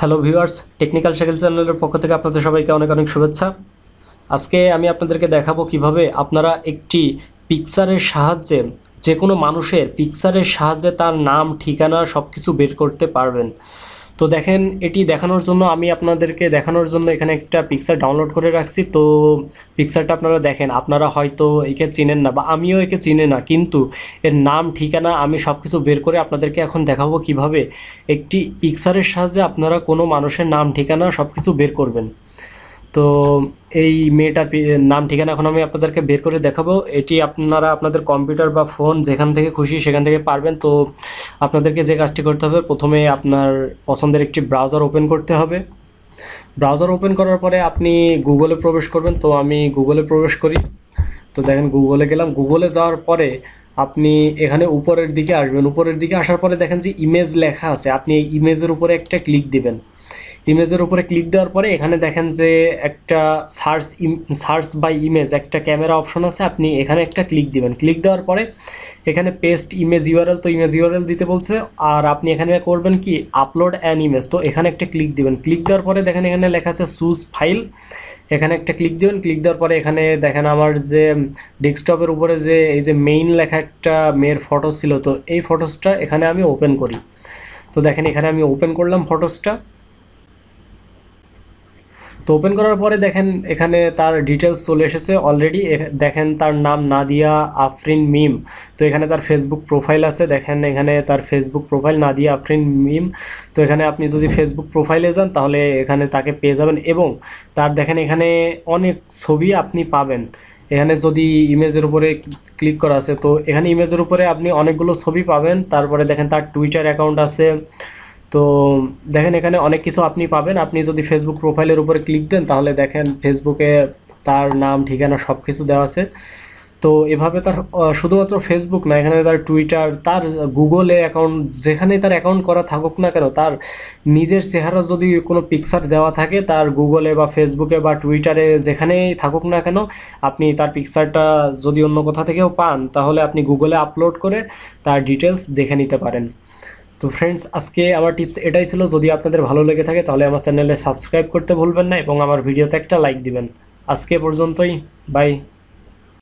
Hello viewers technical cycle চ্যানেলের পক্ষ থেকে আপনাদের সবাইকে অনেক অনেক শুভেচ্ছা। আজকে আমি আপনাদেরকে দেখাবো কীভাবে আপনারা একটি পিকচারের সাহায্যে যে কোনো মানুষের পিকচারের সাহায্যে তার নাম, ঠিকানা সব কিছু বের করতে পারবেন। তো দেখেন, এটি দেখানোর জন্য আমি আপনাদেরকে দেখানোর জন্য এখানে একটা পিকচার ডাউনলোড করে রাখছি। তো পিকচারটা আপনারা দেখেন, আপনারা হয়তো একে চিনেন না বা আমিও একে চিনে না, কিন্তু এর নাম, ঠিকানা আমি সব কিছু বের করে আপনাদেরকে এখন দেখাবো কীভাবে একটি পিকচারের সাহায্যে আপনারা কোনো মানুষের নাম, ঠিকানা সব কিছু বের করবেন। তো এই মেয়েটা নাম, ঠিকানা এখন আমি আপনাদেরকে বের করে দেখাবো। এটি আপনারা আপনাদের কম্পিউটার বা ফোন যেখান থেকে খুশি সেখান থেকে পারবেন। তো আপনাদেরকে যে কাজটি করতে হবে, প্রথমে আপনার পছন্দের একটি ব্রাউজার ওপেন করতে হবে। ব্রাউজার ওপেন করার পরে আপনি গুগলে প্রবেশ করবেন। তো আমি গুগলে প্রবেশ করি। তো দেখেন গুগলে গেলাম। গুগলে যাওয়ার পরে আপনি এখানে উপরের দিকে আসবেন। উপরের দিকে আসার পরে দেখেন যে ইমেজ লেখা আছে। আপনি এই ইমেজের উপরে একটা ক্লিক দিবেন। ইমেজের উপরে ক্লিক দেওয়ার পরে এখানে দেখেন যে একটা সার্চ সার্চ বাই ইমেজ একটা ক্যামেরা অপশন আছে, আপনি এখানে একটা ক্লিক দিবেন। ক্লিক দেওয়ার পরে এখানে পেস্ট ইমেজ ইউআরএল তো ইমেজ ইউআরএল দিতে বলছে, আর আপনি এখানে করবেন কি আপলোড অ্যান ইমেজ তো এখানে একটা ক্লিক দিবেন। ক্লিক দেওয়ার পরে দেখেন এখানে লেখা আছে সুজ ফাইল এখানে একটা ক্লিক দিবেন। ক্লিক দেওয়ার পরে এখানে দেখেন আমার যে ডেস্কটপের উপরে যে, এই যে মেইন লেখা একটা মেয়ের ফটোস ছিল, তো এই ফটোসটা এখানে আমি ওপেন করি। তো দেখেন এখানে আমি ওপেন করলাম ফটোসটা তো ওপেন করার পরে দেখেন এখানে তার ডিটেলস চলে এসেছে অলরেডি দেখেন তার নাম নাদিয়া আফরিন মিম। তো এখানে তার ফেসবুক প্রোফাইল আছে। দেখেন এখানে তার ফেসবুক প্রোফাইল নাদিয়া আফরিন মিম। তো এখানে আপনি যদি ফেসবুক প্রোফাইলে যান তাহলে এখানে তাকে পেয়ে যাবেন এবং তার দেখেন এখানে অনেক ছবি আপনি পাবেন। এখানে যদি ইমেজের উপরে ক্লিক করা আছে, তো এখানে ইমেজের উপরে আপনি অনেকগুলো ছবি পাবেন। তারপরে দেখেন তার টুইটার অ্যাকাউন্ট আছে। তো দেখেন এখানে অনেক কিছু আপনি পাবেন। আপনি যদি ফেসবুক প্রোফাইলের উপরে ক্লিক দেন, তাহলে দেখেন ফেসবুকে তার নাম, ঠিকানা সব কিছু দেওয়া আছে। তো এভাবে তার শুধুমাত্র ফেসবুক না, এখানে তার টুইটার তার গুগলে অ্যাকাউন্ট যেখানে তার অ্যাকাউন্ট করা থাকুক না কেন, তার নিজের চেহারা যদি কোনো পিকচার দেওয়া থাকে, তার গুগলে বা ফেসবুকে বা টুইটারে যেখানেই থাকুক না কেন, আপনি তার পিকচারটা যদি অন্য কোথা থেকেও পান, তাহলে আপনি গুগলে আপলোড করে তার ডিটেলস দেখে নিতে পারেন। তো ফ্রেন্ডস আজকে আমার টিপস এটাই ছিল, যদি আপনাদের ভালো লেগে থাকে তাহলে আমার চ্যানেলে সাবস্ক্রাইব করতে ভুলবেন না এবং আমার ভিডিওতে একটা লাইক দিবেন। আজকে পর্যন্তই বাই